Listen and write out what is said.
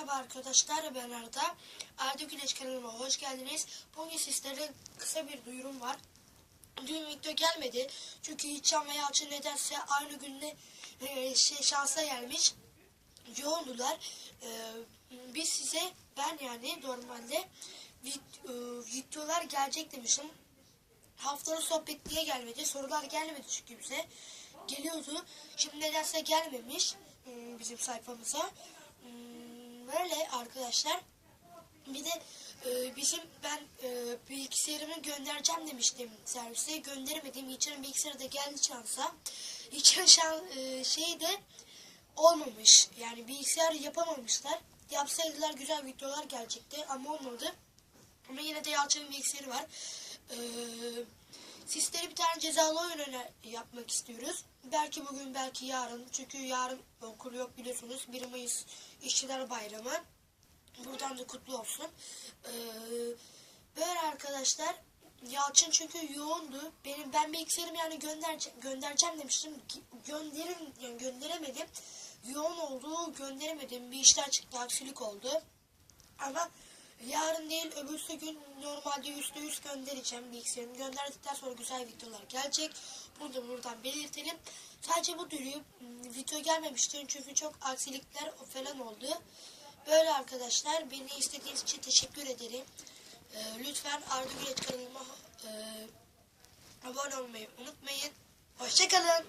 Merhaba arkadaşlar ben Arda. Arda Güneş kanalıma hoş geldiniz. Bugün sizlere kısa bir duyurum var. Dün video gelmedi. Çünkü Yiğitcan ve Yalçın nedense aynı günde e, şey, şansa gelmiş. Yoğundular. E, biz size ben yani normalde vid- e, videolar gelecek demişim. Haftanın sohbet diye gelmedi. Sorular gelmedi çünkü bize. Geliyordu. Şimdi nedense gelmemiş hmm, bizim sayfamıza. Böyle arkadaşlar. Bir de e, bizim ben e, bilgisayarımı göndereceğim demiştim servise. Gönderemedim. İçerinin bilgisayarı da geldi şansa. İçerinin şan, e, şeyi de olmamış. Yani bilgisayar yapamamışlar. Yapsaydılar güzel videolar gelecekti ama olmadı. Ama yine de Yalçın'ın bilgisayarı var. Ee, sizlere bir tane cezalı oyun öner- yapmak istiyoruz. Belki bugün belki yarın. Çünkü yarın okul yok biliyorsunuz. 1 Mayıs İşçiler Bayramı. Buradan da kutlu olsun. Ee, böyle arkadaşlar. Yalçın çünkü yoğundu. Benim ben bilgisayarımı yani gönderce, göndereceğim demiştim. Gönderim yani gönderemedim. Yoğun oldu, gönderemedim. Bir işler çıktı, aksilik oldu. Ama yarın değil öbürsü gün normalde yüzde yüz göndereceğim bilgisayarımı. Gönderdikten sonra güzel videolar gelecek. Bunu da buradan belirtelim. Sadece bu türlü mm, video gelmemişti çünkü çok aksilikler falan oldu. Böyle arkadaşlar beni istediğiniz için teşekkür ederim. Ee, lütfen Arda Güleç kanalıma e, abone olmayı unutmayın. Hoşçakalın.